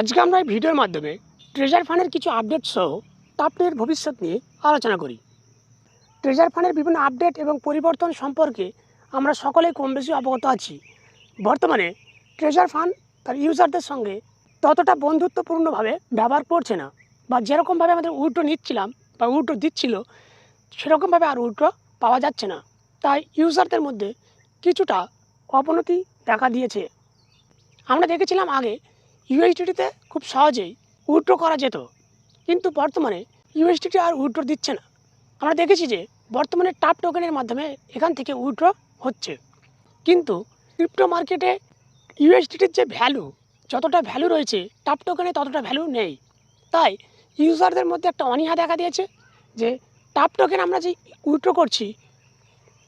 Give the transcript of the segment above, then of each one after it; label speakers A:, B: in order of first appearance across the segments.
A: আজকে আমরা এই ভিডিওর মাধ্যমে ট্রেজার ফান্ডের কিছু আপডেট সহ টাপটের ভবিষ্যৎ নিয়ে আলোচনা করি। ট্রেজার ফান্ডের বিভিন্ন আপডেট এবং পরিবর্তন সম্পর্কে আমরা সকলেই কম বেশি অবগত আছি। বর্তমানে ট্রেজার ফান্ড তার ইউজারদের সঙ্গে ততটা বন্ধুত্বপূর্ণভাবে ব্যবহার করছে না বা যেরকমভাবে আমাদের উল্টো নিচ্ছিলাম বা উল্টো দিচ্ছিল, সেরকমভাবে আর উল্টো পাওয়া যাচ্ছে না। তাই ইউজারদের মধ্যে কিছুটা অবনতি দেখা দিয়েছে। আমরা দেখেছিলাম আগে ইউএসডিটিতে খুব সহজেই উইথড্র করা যেত। কিন্তু বর্তমানে ইউএসডিটি আর উইথড্র দিচ্ছে না। আমরা দেখেছি যে বর্তমানে টাপ টোকেনের মাধ্যমে এখান থেকে উইথড্র হচ্ছে। কিন্তু ক্রিপ্টো মার্কেটে ইউএসডিটির যে ভ্যালু, যতটা ভ্যালু রয়েছে টাপ টোকেনে ততটা ভ্যালু নেই। তাই ইউজারদের মধ্যে একটা অনীহা দেখা দিয়েছে যে টাপ টোকেন আমরা যে উইথড্র করছি,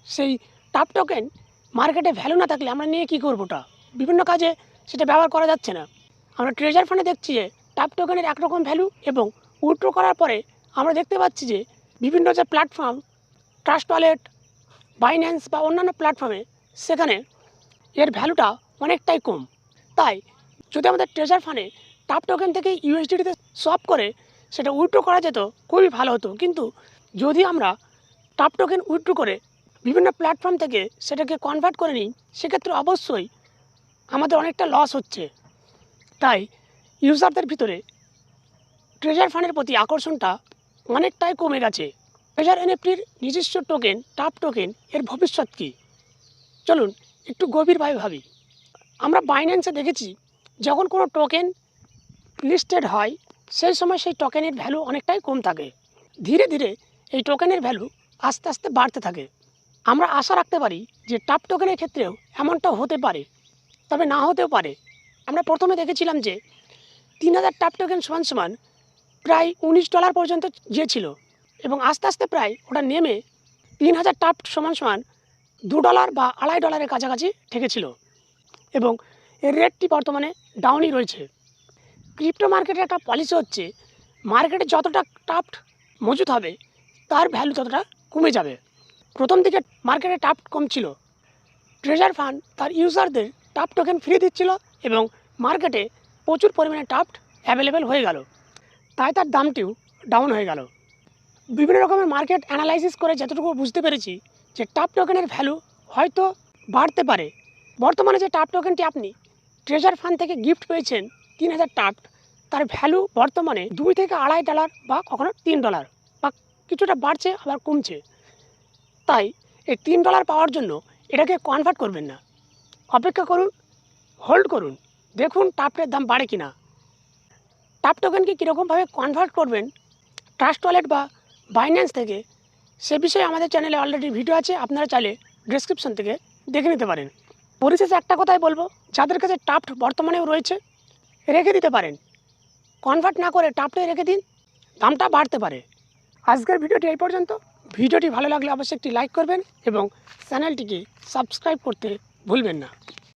A: সেই টাপ টোকেন মার্কেটে ভ্যালু না থাকলে আমরা নিয়ে কী করব ওটা বিভিন্ন কাজে সেটা ব্যবহার করা যাচ্ছে না। আমরা ট্রেজার ফান্ডে দেখছি যে টাপ টোকেনের একরকম ভ্যালু এবং উইথড্র করার পরে আমরা দেখতে পাচ্ছি যে, বিভিন্ন যে প্ল্যাটফর্ম ট্রাস্ট ওয়ালেট বাইন্যান্স বা অন্যান্য প্ল্যাটফর্মে সেখানে এর ভ্যালুটা অনেকটাই কম। তাই যদি আমাদের ট্রেজার ফান্ডে টাপ টোকেন থেকে ইউএসডিটিতে সোয়াপ করে সেটা উইথড্র করা যেত, খুবই ভালো হতো। কিন্তু যদি আমরা টাপ টোকেন উইথড্র করে বিভিন্ন প্ল্যাটফর্ম থেকে সেটাকে কনভার্ট করে নিই, সেক্ষেত্রে অবশ্যই আমাদের অনেকটা লস হচ্ছে। তাই ইউজারদের ভিতরে ট্রেজার ফান্ডের প্রতি আকর্ষণটা অনেকটাই কমে গেছে। ট্রেজার এনএফটির নিজস্ব টোকেন টাপ টোকেন এর ভবিষ্যৎ কী? চলুন একটু গভীরভাবে ভাবি। আমরা বাইন্যান্সে দেখেছি, যখন কোনো টোকেন লিস্টেড হয়, সেই সময় সেই টোকেনের ভ্যালু অনেকটাই কম থাকে। ধীরে ধীরে এই টোকেনের ভ্যালু আস্তে আস্তে বাড়তে থাকে। আমরা আশা রাখতে পারি যে টাপ টোকেনের ক্ষেত্রেও এমনটা হতে পারে, তবে না হতেও পারে। আমরা প্রথমে দেখেছিলাম যে তিন হাজার টাপ টোকেন সমান সমান প্রায় উনিশ ডলার পর্যন্ত গিয়েছিল এবং আস্তে আস্তে প্রায় ওটা নেমে তিন হাজার টাপ সমান সমান দু ডলার বা আড়াই ডলারের কাছাকাছি ঠেকেছিল এবং এর রেটটি বর্তমানে ডাউনই রয়েছে। ক্রিপ্টো মার্কেটের একটা পলিসি হচ্ছে, মার্কেটে যতটা টাফট মজুত হবে, তার ভ্যালু ততটা কমে যাবে। প্রথম দিকে মার্কেটে টাফট কম ছিল। ট্রেজার ফান্ড তার ইউজারদের টাপ টোকেন ফ্রি দিচ্ছিল এবং মার্কেটে প্রচুর পরিমাণে টাফট অ্যাভেলেবেল হয়ে গেল। তাই তার দামটিও ডাউন হয়ে গেল। বিভিন্ন রকমের মার্কেট অ্যানালাইসিস করে যতটুকু বুঝতে পেরেছি যে টাপ টোকেনের ভ্যালু হয়তো বাড়তে পারে। বর্তমানে যে টাপ টোকেনটি আপনি ট্রেজার ফান্ড থেকে গিফট পেয়েছেন, তিন হাজার টাপ তার ভ্যালু বর্তমানে দুই থেকে আড়াই ডলার বা কখনো তিন ডলার বা কিছুটা বাড়ছে, আবার কমছে। তাই এই তিন ডলার পাওয়ার জন্য এটাকে কনভার্ট করবেন না। অপেক্ষা করুন হোল্ড করুন। দেখুন টাপের দাম বাড়ে কিনা। টাপ টোকেনকে কীরকমভাবে কনভার্ট করবেন ট্রাস্ট ওয়ালেট বা বাইন্যান্স থেকে, সে বিষয়ে আমাদের চ্যানেলে অলরেডি ভিডিও আছে, আপনারা চাইলে ডিসক্রিপশন থেকে দেখে নিতে পারেন। পরিশেষে একটা কথাই বলব, যাদের কাছে টাফট বর্তমানেও রয়েছে, রেখে দিতে পারেন। কনভার্ট না করে টাপটে রেখে দিন, দামটা বাড়তে পারে। আজকের ভিডিওটি এই পর্যন্ত। ভিডিওটি ভালো লাগলে অবশ্যই একটি লাইক করবেন এবং চ্যানেলটিকে সাবস্ক্রাইব করতে ভুলবেন না।